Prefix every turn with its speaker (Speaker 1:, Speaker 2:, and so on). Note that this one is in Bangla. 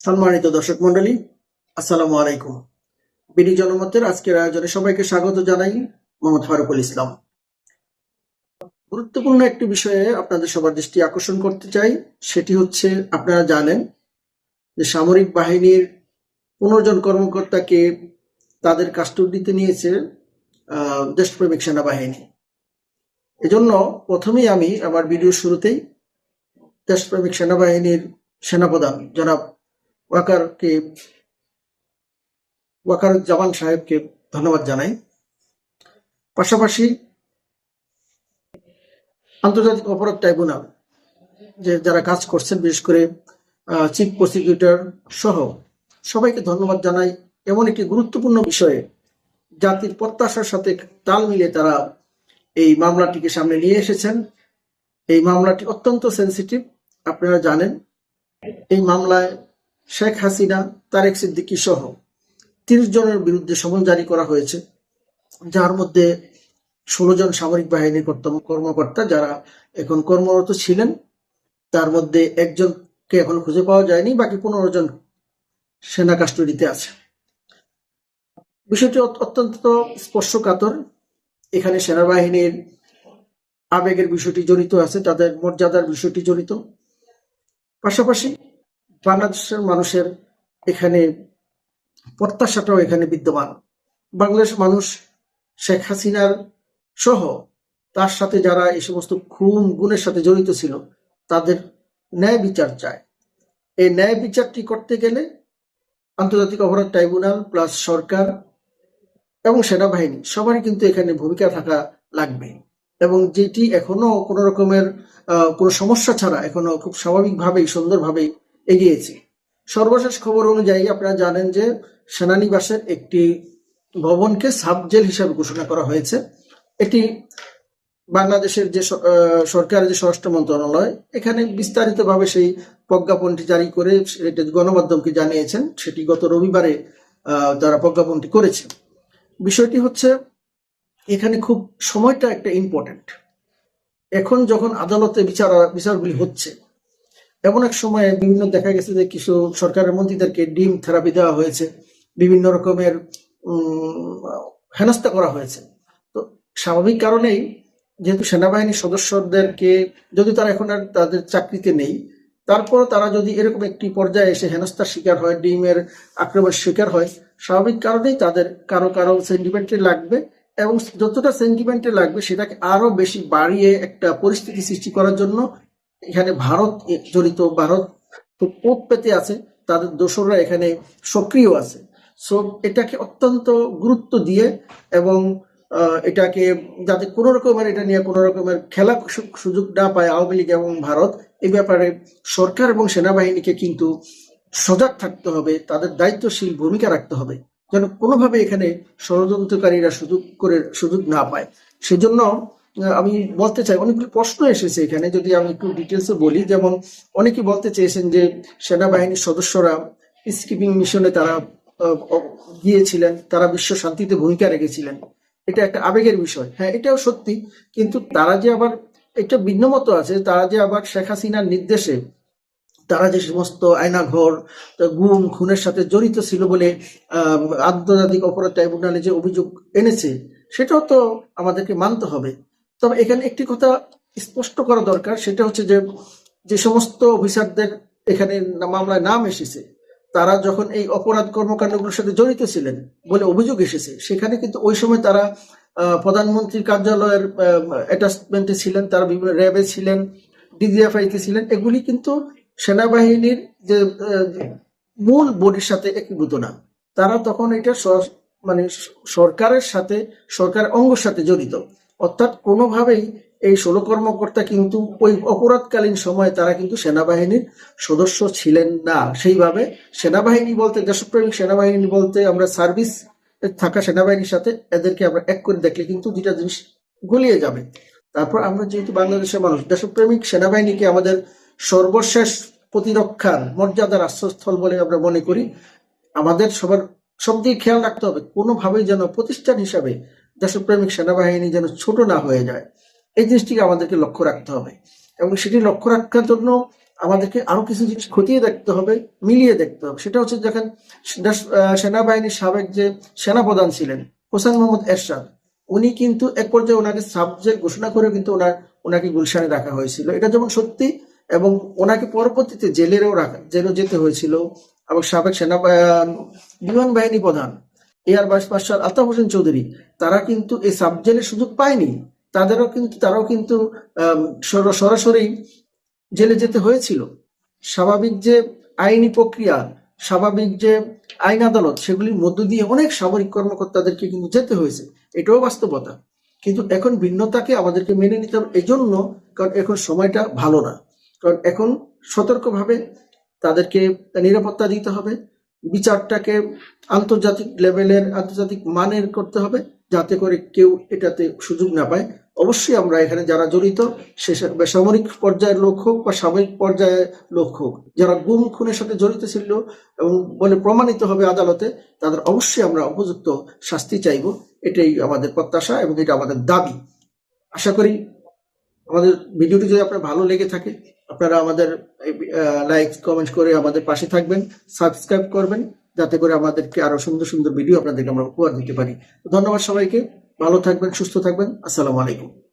Speaker 1: সম্মানিত দর্শক মন্ডলী, আসসালামু আলাইকুম। বিডি জনমতের আজকের আয়োজনে সবাইকে স্বাগত জানাই মোহাম্মদ ফারুকুল ইসলাম। গুরুত্বপূর্ণ একটি বিষয়ে আপনাদের সবার দৃষ্টি আকর্ষণ করতে চাই, সেটি হচ্ছে আপনারা জানেন যে সামরিক বাহিনীর পনেরো জন কর্মকর্তাকে তাদের কাস্টডিতে নিয়েছে দেশপ্রেমিক সেনাবাহিনী। এজন্য প্রথমেই আমি আমার ভিডিও শুরুতেই দেশপ্রেমিক সেনাবাহিনীর সেনাপ্রধান জনাব ওয়াকারকে ওয়াকার জামান সাহেবকে ধন্যবাদ জানাই। পাশাপাশি আন্তর্জাতিক অপরাধ ট্রাইব্যুনাল, যে যারা কাজ করছেন, বিশেষ করে চিফ প্রসিকিউটর সহ, সবাইকে ধন্যবাদ জানাই। এমন একটি গুরুত্বপূর্ণ বিষয়ে জাতির প্রত্যাশার সাথে তাল মিলিয়ে তারা এই মামলাটিকে সামনে নিয়ে এসেছেন। এই মামলাটি অত্যন্ত সেন্সিটিভ, আপনারা জানেন। এই মামলায় শেখ হাসিনা, তারেক সিদ্দিকী সহ তিরিশ জনের বিরুদ্ধে সমন জারি করা হয়েছে, যার মধ্যে ষোলো জন সামরিক বাহিনীর কর্মকর্তা যারা এখন কর্মরত ছিলেন, তার মধ্যে একজনকে এখন খুঁজে পাওয়া যায়নি, বাকি পনেরো জন সেনা কাস্টডিতে আছে। বিষয়টি অত্যন্ত স্পর্শকাতর। এখানে সেনাবাহিনীর আবেগের বিষয়টি জড়িত আছে, তাদের মর্যাদার বিষয়টি জড়িত। পাশাপাশি বাংলাদেশের মানুষের এখানে প্রত্যাশাটাও এখানে বিদ্যমান। বাংলাদেশ মানুষ শেখ হাসিনার সহ তার সাথে যারা এই সমস্ত খুন গুণের সাথে জড়িত ছিল, তাদের ন্যায় বিচার চায়। এই ন্যায় বিচারটি করতে গেলে আন্তর্জাতিক অপরাধ ট্রাইব্যুনাল প্লাস সরকার এবং সেনাবাহিনী সবারই কিন্তু এখানে ভূমিকা থাকা লাগবে এবং যেটি এখনও কোনো রকমের কোনো সমস্যা ছাড়া এখনও খুব স্বাভাবিকভাবেই, সুন্দরভাবেই এগিয়েছে। সর্বশেষ খবর অনুযায়ী আপনারা জানেন যে সেনানিবাসের একটি ভবনকে সাব জেল হিসাবে ঘোষণা করা হয়েছে। এটি বাংলাদেশের যে সরকারের যে স্বরাষ্ট্র মন্ত্রণালয়, এখানে বিস্তারিতভাবে সেই প্রজ্ঞাপনটি জারি করে সেটা গণমাধ্যমকে জানিয়েছেন। সেটি গত রবিবারে তারা প্রজ্ঞাপনটি করেছে। বিষয়টি হচ্ছে, এখানে খুব সময়টা একটা ইম্পর্টেন্ট এখন যখন আদালতে বিচার বিচারগুলি হচ্ছে এমন এক সময়ে বিভিন্ন দেখা গেছে যে কিছু সরকারের মন্ত্রীদেরকে ডিম থেরাপি দেওয়া হয়েছে, বিভিন্ন রকমের হেনস্থা করা হয়েছে। তো স্বাভাবিক কারণেই যেহেতু সেনাবাহিনীর সদস্যদেরকে যদি তারা এখন আর তাদের চাকরিতে নেই তারপর তারা যদি এরকম একটি পর্যায়ে এসে হেনস্থার শিকার হয়, ডিমের আক্রমণের শিকার হয়, স্বাভাবিক কারণেই তাদের কারও কারও সেন্টিমেন্টে লাগবে এবং যতটা সেন্টিমেন্টে লাগবে সেটাকে আরও বেশি বাড়িয়ে একটা পরিস্থিতি সৃষ্টি করার জন্য এখানে ভারত জড়িত, ভারত পোত পেতে আছে, তাদের দোসররা এখানে সক্রিয় আছে। সো এটাকে অত্যন্ত গুরুত্ব দিয়ে এবং এটাকে যাতে কোনো রকমের এটা নিয়ে কোনো রকমের খেলা সুযোগ না পায় আওয়ামী লীগ এবং ভারত, এই ব্যাপারে সরকার এবং সেনাবাহিনীকে কিন্তু সজাগ থাকতে হবে, তাদের দায়িত্বশীল ভূমিকা রাখতে হবে, যেন কোনোভাবে এখানে ষড়যন্ত্রকারীরা সুযোগ করে, সুযোগ না পায়। সেজন্য আমি বলতে চাই, অনেকগুলো প্রশ্ন এসেছে এখানে, যদি আমি একটু ডিটেলসে বলি। যেমন অনেকে বলতে চেয়েছেন যে সেনাবাহিনীর সদস্যরা স্কিপিং মিশনে তারা গিয়েছিলেন, তারা বিশ্ব শান্তিতে ভূমিকা রেখেছিলেন। এটা একটা আবেগের বিষয়। হ্যাঁ এটাও সত্যি, কিন্তু তারা যে আবার এটা ভিন্নমত আছে, তারা যে আবার শেখ হাসিনার নির্দেশে তারা যে সমস্ত আয়নাঘর গুম, খুনের সাথে জড়িত ছিল বলে আন্তর্জাতিক অপরাধ ট্রাইব্যুনালে যে অভিযোগ এনেছে, সেটাও তো আমাদেরকে মানতে হবে। তবে এখানে একটি কথা স্পষ্ট করা দরকার, সেটা হচ্ছে যে যে সমস্ত অফিসারদের এখানে মামলায় নাম এসেছে, তারা যখন এই অপরাধ কর্মকাণ্ডগুলোর সাথে জড়িত ছিলেন বলে অভিযোগ এসেছে, সেখানে কিন্তু ওই সময় তারা প্রধানমন্ত্রীর কার্যালয়ের অ্যাটাচমেন্টে ছিলেন, তারা বিভিন্ন র্যাবে ছিলেন ডিজিএফআইতে ছিলেন, এগুলি কিন্তু সেনাবাহিনীর যে মূল বডির সাথে একীভূত না। তারা তখন এটা মানে সরকারের সাথে সরকারের অঙ্গের সাথে জড়িত। অর্থাৎ কোনোভাবেই এই ষোলো কর্মকর্তা কিন্তু ওই অপরাধকালীন সময়ে তারা কিন্তু সেনাবাহিনীর সদস্য ছিলেন না। সেইভাবে সেনাবাহিনী বলতে, দেশপ্রেমিক সেনাবাহিনী বলতে, আমরা সার্ভিস থাকা সেনাবাহিনীর সাথে এদেরকে আমরা এক করে দেখলে কিন্তু দুইটা জিনিস গলিয়ে যাবে। তারপর আমরা যেহেতু বাংলাদেশের মানুষ, দেশপ্রেমিক সেনাবাহিনীকে আমাদের সর্বশেষ প্রতিরক্ষার মর্যাদার আশ্রয়স্থল বলে আমরা মনে করি। আমাদের সবার সব দিকে খেয়াল রাখতে হবে, কোনোভাবেই যেন প্রতিষ্ঠান হিসাবে দেশপ্রেমিক সেনাবাহিনী যেন ছোট না হয়ে যায়, এই জিনিসটিকে আমাদেরকে লক্ষ্য রাখতে হবে। এবং সেটি লক্ষ্য রাখার জন্য আমাদেরকে আরও কিছু জিনিস খতিয়ে দেখতে হবে, মিলিয়ে দেখতে হবে। সেটা হচ্ছে যখন সেনাবাহিনীর সাবেক যে সেনাপ্রধান ছিলেন, হোসেন মোহাম্মদ এরশাদ, উনি কিন্তু এক পর্যায়ে ওনাকে সাবজেক্ট ঘোষণা করে কিন্তু ওনার, ওনাকে গুলশানে রাখা হয়েছিল। এটা যেমন সত্যি এবং ওনাকে পরবর্তীতে জেলেরও রাখা জেলও যেতে হয়েছিল। এবং সাবেক সেনা বিমান বাহিনী প্রধান air vice marshal Altaf Hossain Chowdhury তারা কিন্তু এই সাব জেলের সুযোগ পায়নি। তাদেরও কিন্তু, তারাও কিন্তু সরাসরি জেলে যেতে হয়েছিল। স্বাভাবিক যে আইনি প্রক্রিয়া, স্বাভাবিক যে আইন আদালত, সেগুলির মধ্য দিয়ে অনেক সামরিক কর্মকর্তাদেরকে কিন্তু যেতে হয়েছে। এটাও বাস্তবতা। কিন্তু এখন ভিন্নতাকে আমাদেরকে মেনে নিতে হবে এজন্য, কারণ এখন সময়টা ভালো না। কারণ এখন সতর্কভাবে তাদেরকে নিরাপত্তা দিতে হবে। বিচারটাকে আন্তর্জাতিক লেভেলের, আন্তর্জাতিক মানের করতে হবে যাতে করে কেউ এটাতে সুযোগ না পায়। অবশ্যই আমরা এখানে যারা জড়িত, সে বেসামরিক পর্যায়ের লোক হোক বা সামরিক পর্যায়ের লোক হোক, যারা গুম খুনের সাথে জড়িত ছিল এবং বলে প্রমাণিত হবে আদালতে, তাদের অবশ্যই আমরা উপযুক্ত শাস্তি চাইব। এটাই আমাদের প্রত্যাশা এবং এটা আমাদের দাবি। আশা করি আমাদের ভিডিওটি যদি আপনার ভালো লেগে থাকে, আপনারা আমাদের লাইক কমেন্ট করে আমাদের পাশে থাকবেন সাবস্ক্রাইব করবেন, যাতে করে আমাদেরকে আরও সুন্দর সুন্দর ভিডিও আপনাদেরকে আমরা উপহার দিতে পারি। ধন্যবাদ সবাইকে, ভালো থাকবেন, সুস্থ থাকবেন, আসসালামু আলাইকুম।